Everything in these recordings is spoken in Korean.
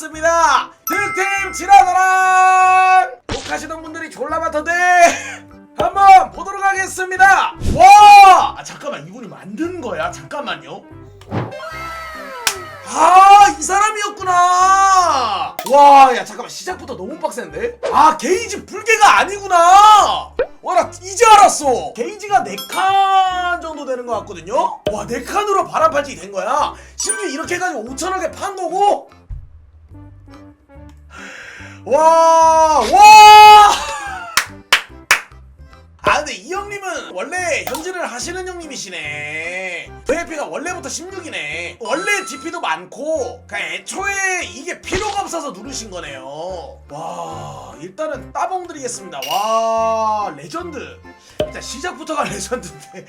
왔습니다. 득템 지나가라 욕하시는 분들이 졸라 많던데! 한번 보도록 하겠습니다. 와! 아, 잠깐만 이분이 만든 거야? 잠깐만요. 아이 사람이었구나! 와 야 잠깐만 시작부터 너무 빡센데? 아 게이지 불개가 아니구나! 와나 이제 알았어! 게이지가 4칸 정도 되는 것 같거든요? 와 4칸으로 바람팔찌 된 거야? 심지어 이렇게 해가지고 5천원에 판 거고 와 와! 아 근데 이 형님은 원래 현질을 하시는 형님이시네. VIP가 원래부터 16이네. 원래 DP도 많고 그냥 애초에 이게 필요가 없어서 누르신 거네요. 와 일단은 따봉 드리겠습니다. 와 레전드. 일단 시작부터가 레전드인데.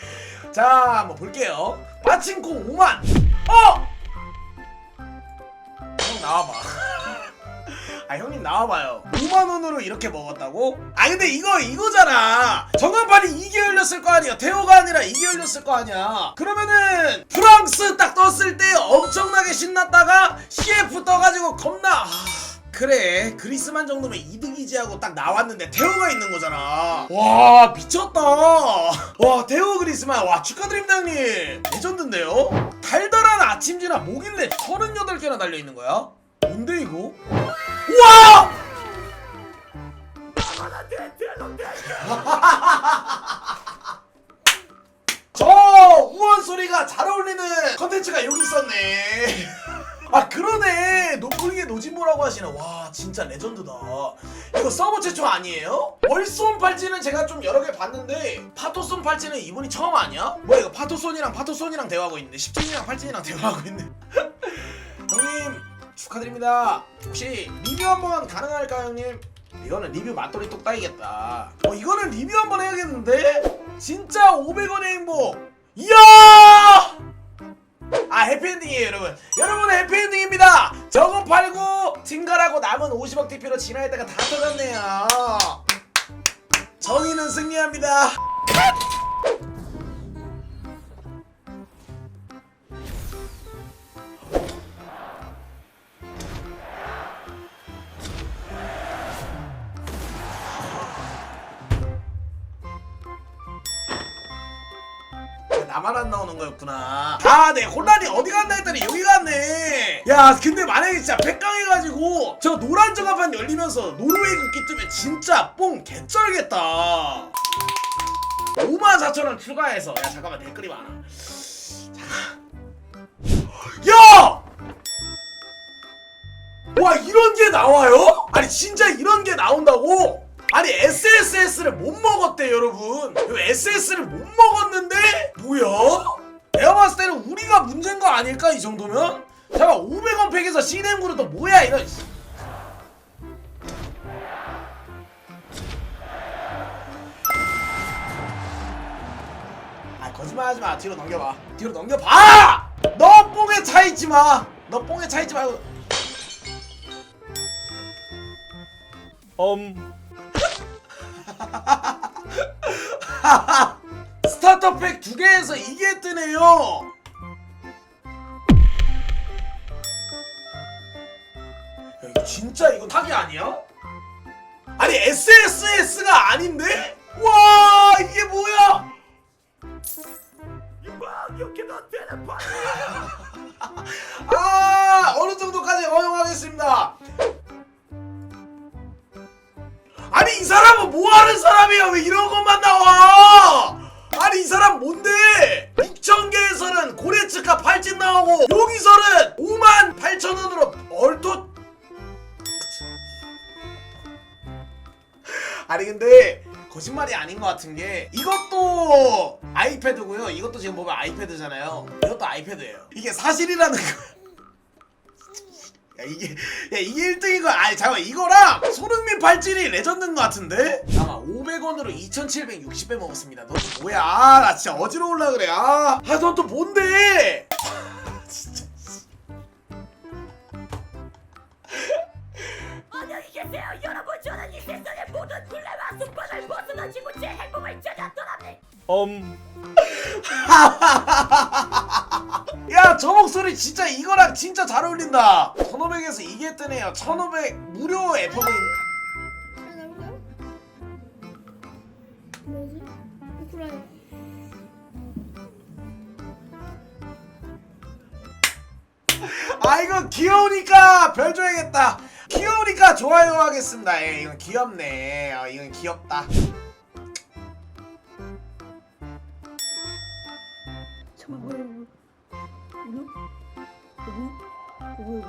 자 한번 볼게요. 빠칭코 5만. 어! 형 나와봐 아 형님 나와봐요. 5만원으로 이렇게 먹었다고? 아 근데 이거 이거잖아. 전광판이 이게 열렸을 거 아니야. 태호가 아니라 이게 열렸을 거 아니야. 그러면은 프랑스 딱 떴을 때 엄청나게 신났다가 CF 떠가지고 겁나 아, 그래. 그리스만 정도면 이득이지 하고 딱 나왔는데 태호가 있는 거잖아. 와 미쳤다. 와 태호 그리스만. 와 축하드립니다 형님. 레전드인데요? 달달한 아침지나 뭐길래 38개나 달려있는 거야? 뭔데 이거? 와! 저 우원 소리가 잘 어울리는 컨텐츠가 여기 있었네. 아 그러네 노프리게 노진보라고 하시는 와 진짜 레전드다 이거 서버 최초 아니에요? 월손 팔찌는 제가 좀 여러 개 봤는데 파토손 팔찌는 이분이 처음 아니야? 뭐야 이거 파토손이랑 파토손이랑 대화하고 있는데 10진이랑 8진이랑 대화하고 있네 형님 축하드립니다. 혹시 리뷰 한번 가능할까요, 형님? 이거는 리뷰 맛돌이 뚝 따이겠다. 어, 이거는 리뷰 한번 해야겠는데? 진짜 500원의 행복. 이야! 아 해피엔딩이에요 여러분 여러분의 해피엔딩입니다 저거 팔고 증가하고 남은 50억 TP로 진화했다가 다 터졌네요 정의는 승리합니다 나만 안 나오는 거였구나. 아, 네, 혼란이 어디 갔나 했더니 여기 갔네. 야, 근데 만약에 진짜 백강해가지고 저 노란 정합판 열리면서 노르웨이 국기 뜨면 진짜 뽕 개쩔겠다. 5만 4천 원 추가해서 야 잠깐만 댓글이 많아. 자. 야! 와 이런 게 나와요? 아니 진짜 이런 게 나온다고? 아니 SSS를 못 먹었대 여러분 SS를 못 먹었 거짓말 하지 마 뒤로 넘겨봐 뒤로 넘겨봐 너 뽕에 차 있지 마 너 뽕에 차 있지 말고 엄 스타터 팩 두 개에서 이게 뜨네요. 야, 이거 진짜 이거 타기 아니야? 아니 SSS가 아닌데? 와 이게 뭐야? 아 어느 정도까지 허용하겠습니다. 아니 이 사람은 뭐 하는 사람이야 왜 이런 것만 나와? 아니 이 사람 뭔데? 6천개에서는 고레츠카 팔찐 나오고 여기서는 5만 8천 원으로 얼토. 아니 근데 거짓말이 아닌 것 같은 게 이것도 아이패드고요. 이것도 지금 보면 아이패드잖아요. 이것도 아이패드예요. 이게 사실이라는 거. 야 이게 야 이게 1등인 거야 아니 잠깐 이거랑 손흥민 발진이 레전드인 것 같은데? 잠깐 500원으로 2760배 먹었습니다. 너또 뭐야? 아, 나 진짜 어지러울라 그래. 아넌 또 뭔데 엄. 야 저 목소리 진짜 이거랑 진짜 잘 어울린다. 1500에서 이게 뜨네요. 1500 무료 해볼까요? 뭐지? 아 이거 귀여우니까 별 줘야겠다. 귀여우니까 좋아요 하겠습니다. 예 이건 귀엽네. 아 이건 귀엽다 이거 뭐야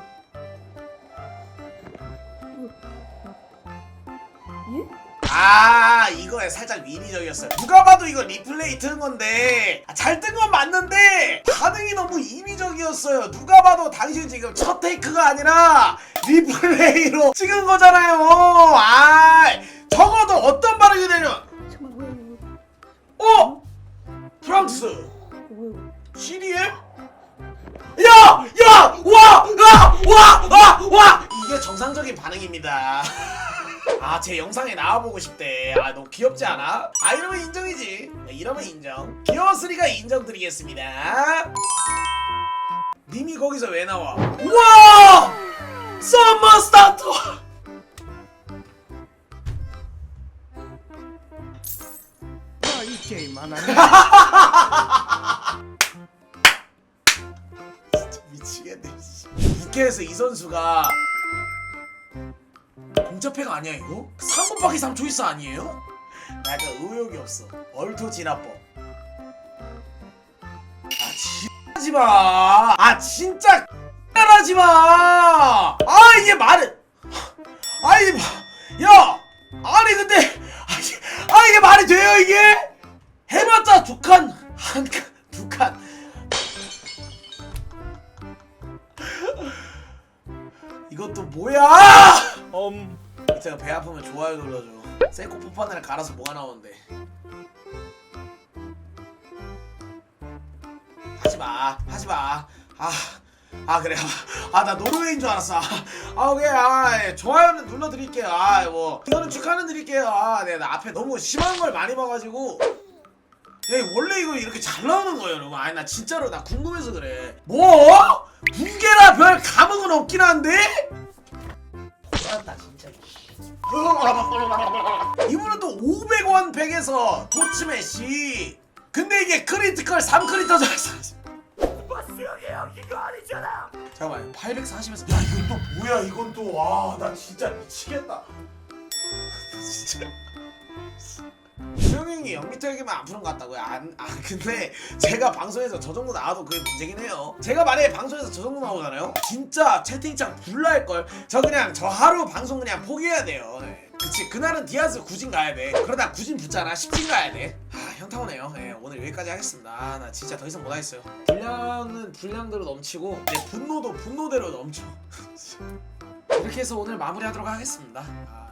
이거 아 이거에 살짝 인위적이었어요. 누가 봐도 이거 리플레이 튼 건데 잘뜬 건 맞는데 반응이 너무 인위적이었어요. 누가 봐도 당신 지금 첫 테이크가 아니라 리플레이로 찍은 거잖아요. 아 적어도 어떤 반응이 되면. 뭐야 어? 프랑스. 뭐야 CDM? 야! 야! 와! 와! 와! 와! 와! 이게 정상적인 반응입니다. 아, 제 영상에 나와보고 싶대. 아, 너무 귀엽지 않아? 아, 이러면 인정이지. 네, 이러면 인정. 귀여웠으니까 인정드리겠습니다. 님이 거기서 왜 나와? 우와! 선수가 공짜패가 아니야 이거? 3 곱하기 3 초이스 아니에요? 나 약간 의욕이 없어. 얼토 진화법. 아 지하지 마. 아 진짜 하지 마. 아 이게 말을. 제가 배 아프면 좋아요 눌러줘. 셀코 포판을 갈아서 뭐가 나오는데? 하지 마, 하지 마. 아, 아 그래. 아 나 노르웨이인 줄 알았어. 아 오케이. 아 예, 좋아요는 눌러드릴게요. 아 뭐 이거는 축하는 드릴게요. 아, 네, 나 앞에 너무 심한 걸 많이 봐가지고. 야, 원래 이거 이렇게 잘 나오는 거예요, 여러분. 아니 나 진짜로 나 궁금해서 그래. 뭐? 두 개나 별 감흥은 없긴 한데? 잘한다 진짜. 이분은 또 500원 팩에서 도치메시. 근데 이게 크리티컬 3크리터 졌어. 버스 형이 형 이거 아니잖아 잠깐만 840에서 야 이건 또 뭐야 이건 또 와 나 진짜 미치겠다. 진짜. 수영형이 연기적이면 아프는 것 같다고요? 안, 아 근데 제가 방송에서 저 정도 나와도 그게 문제긴 해요. 제가 만약에 방송에서 저 정도 나오잖아요? 진짜 채팅창 불날걸? 저 그냥 저 하루 방송 그냥 포기해야 돼요. 네. 그치 그날은 디아스 구진 가야 돼. 그러다 구진 붙잖아. 10진 가야 돼 아 현타오네요. 네, 오늘 여기까지 하겠습니다. 아, 나 진짜 더 이상 못하겠어요. 분량은 분량대로 넘치고 내 분노도 분노대로 넘쳐. 이렇게 해서 오늘 마무리하도록 하겠습니다. 아,